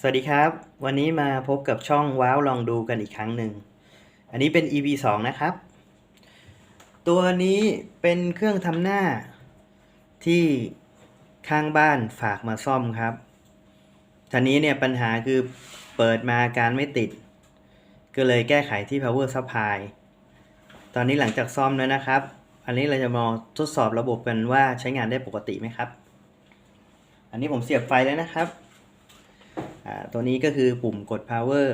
สวัสดีครับ วันนี้มาพบกับช่องว้าวลองดูกันอีกครั้งหนึ่ง อันนี้เป็น EP 2 นะครับ ตัวนี้เป็นเครื่องทำหน้าที่ข้างบ้านฝากมาซ่อมครับทีนี้เนี่ยปัญหาคือเปิดมาการไม่ติด ก็เลยแก้ไขที่ power supply ตอนนี้หลังจากซ่อมแล้วนะครับ อันนี้เราจะมาทดสอบระบบกันว่าใช้งานได้ปกติไหมครับ อันนี้ผมเสียบไฟแล้วนะครับ ตัวนี้ก็คือปุ่มกด power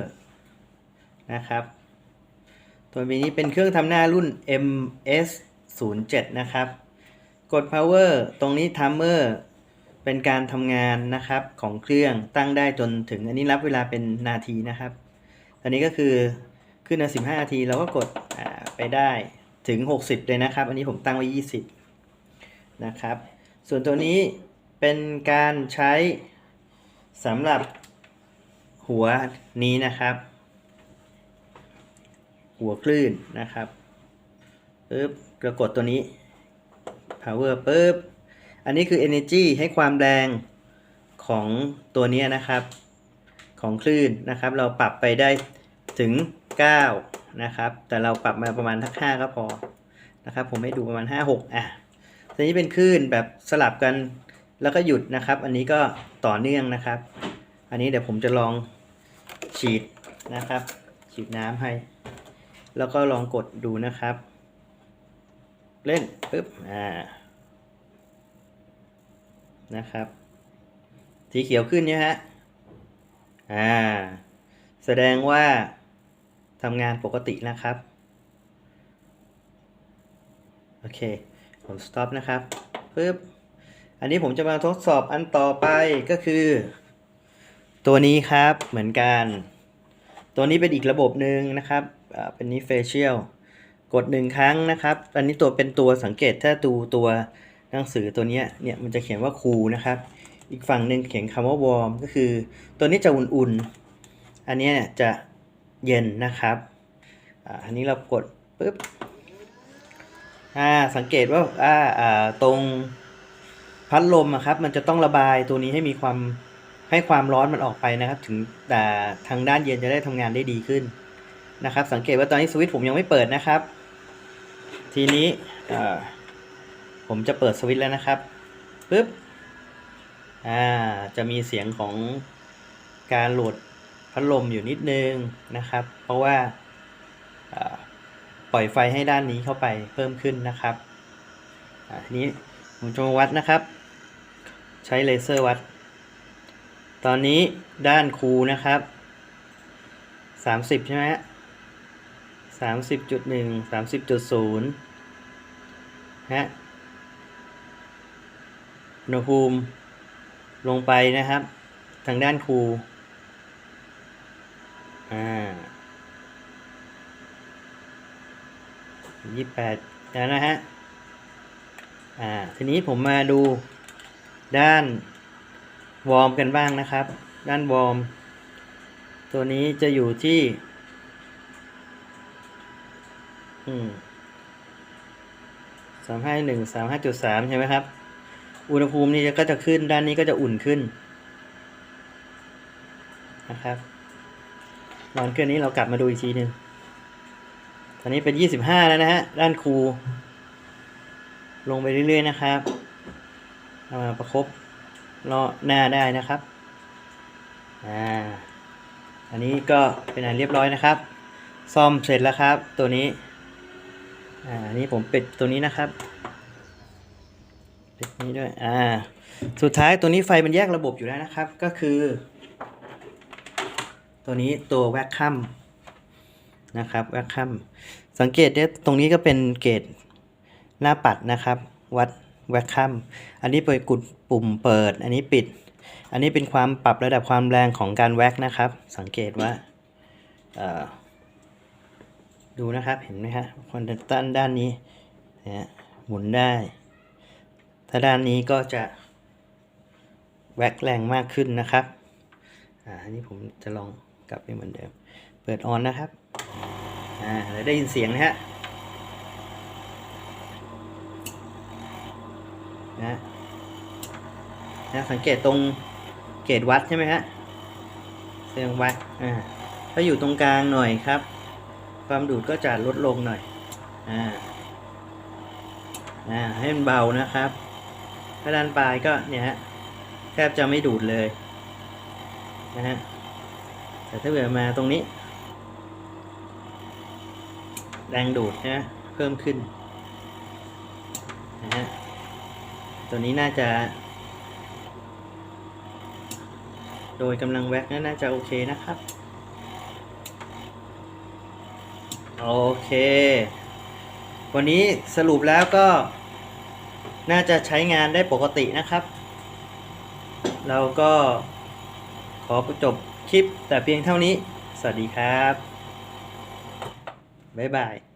นะครับตัวนี้เป็นเครื่องทำหน้ารุ่น MS 0 7นะครับ กด power ตรงนี้ timer เป็นการทำงานนะครับของเครื่องตั้งได้จนถึงอันนี้รับเวลาเป็นนาทีนะครับอันนี้ก็คือขึ้นมา15 นาทีเราก็กดไปได้ถึง 60 เลยนะครับ อันนี้ผมตั้งไว้ 20 นะครับ ส่วนตัวนี้เป็นการใช้สำหรับ หัวนี้นะครับ หัวคลื่นนะครับปึ๊บกระกดตัวนี้ power ปึ๊บอันนี้คือ energy ให้ความแรงของตัวนี้นะครับ ของคลื่นนะครับ เราปรับไปได้ถึง 9 นะครับ แต่เราปรับมาประมาณทัก5ก็พอนะครับ ผมให้ดูประมาณ 5 6 อะทีนี้เป็นคลื่นแบบสลับกันแล้วก็หยุดนะครับ อันนี้ก็ต่อเนื่องนะครับ อันนี้เดี๋ยวผมจะลอง ฉีดนะครับ ฉีดน้ำให้ แล้วก็ลองกดดูนะครับ เล่นปึ๊บอ่านะครับ สีเขียวขึ้นเนี่ยฮะอ่า แสดงว่าทำงานปกตินะครับ โอเค ผม stop นะครับปึ๊บอันนี้ผมจะมาทดสอบอันต่อไปก็คือ ตัวนี้ครับเหมือนกัน ตัวนี้เป็นอีกระบบหนึ่งนะครับเป็นนี้ facial กดหนึ่งครั้งนะครับ อันนี้ตัวเป็นตัวสังเกตถ้าดูตัวหนังสือตัวนี้เนี่ยมันจะเขียนว่าคูนะครับ อีกฝั่งหนึ่งเขียนคำว่า warm ก็คือ ตัวนี้จะอุ่นๆ อันนี้เนี้ยจะเย็นนะครับอันนี้เรากดปุ๊บอ่าสังเกตว่าอ่าอ่าตรงพัดลมอะครับ มันจะต้องระบายตัวนี้ให้มีความ ให้ความร้อนมันออกไปนะครับ ถึงแต่ทางด้านเย็นจะได้ทำงานได้ดีขึ้นนะครับ สังเกตว่าตอนนี้สวิตช์ผมยังไม่เปิดนะครับ ทีนี้ผมจะเปิดสวิตช์แล้วนะครับปึ๊บอ่าจะมีเสียงของการโหลดพัดลมอยู่นิดนึงนะครับ เพราะว่าปล่อยไฟให้ด้านนี้เข้าไปเพิ่มขึ้นนะครับทีนี้ผมจะมาวัดนะครับ ใช้เลเซอร์วัด ตอนนี้ด้านครูนะครับสามสิบใช่ไหมสามสิบจุดหนึ่งสามสิบจุดศูนย์ฮะอุณหภูมิลงไปนะครับ ทางด้านครูอ่ายี่แปดแล้วนะฮะ อ่า ทีนี้ผมมาดูด้าน วอร์มกันบ้างนะครับ ด้านวอร์ม ตัวนี้จะอยู่ที่ อืมสามห้าหนึ่งสามห้าจุดสามใช่ไหมครับ อุณหภูมินี่ก็จะขึ้นด้านนี้ก็จะอุ่นขึ้น นะครับลองเครื่อนี้เรากลับมาดูอีกทีหนึ่งตอนนี้เป็นยี่สิบห้าแล้วนะฮะ ด้านครู ลงไปเรื่อยๆนะครับ เอามาประคบ รอหน้าได้นะครับอ่าอันนี้ก็เป็นอันเรียบร้อยนะครับ ซ่อมเสร็จแล้วครับ ตัวนี้อ่าอันนี้ผมปิดตัวนี้นะครับปิดนี้ด้วยอ่าสุดท้ายตัวนี้ไฟมันแยกระบบอยู่แล้วนะครับ ก็คือ ตัวนี้ตัวแวคคัมนะครับแวคคัมสังเกตเนี่ยตรงนี้ก็เป็นเกจหน้าปัดนะครับ วัด แวคคัมอันนี้เปิดกุดปุ่มเปิด อันนี้ปิด อันนี้เป็นความปรับระดับความแรงของการแว็กนะครับ สังเกตว่าดูนะครับเห็นไหมฮะคอนด้านด้านนี้นะหมุนได้ ถ้าด้านนี้ก็จะแว็กแรงมากขึ้นนะครับอ่าอันนี้ผมจะลองกลับไปเหมือนเดิม เปิดออนนะครับอ่าแล้วได้ยินเสียงนะฮะ นะนะสังเกตตรงเกตวัดใช่ไหมฮะเสียงไว้อ่าถ้าอยู่ตรงกลางหน่อยครับ ความดูดก็จะลดลงหน่อยอ่าอ่าให้มันเบานะครับถ้าด้านปลายก็เนี่ยฮะแทบจะไม่ดูดเลยนะฮะแต่ถ้าเกิดมาตรงนี้ แรงดูดนะเพิ่มขึ้นนะฮะ ตัวนี้น่าจะ โดยกำลังแว็กน่าจะโอเคนะครับ โอเค วันนี้สรุปแล้วก็น่าจะใช้งานได้ปกตินะครับ เราก็ขอจบคลิปแต่เพียงเท่านี้ สวัสดีครับ บ๊ายบาย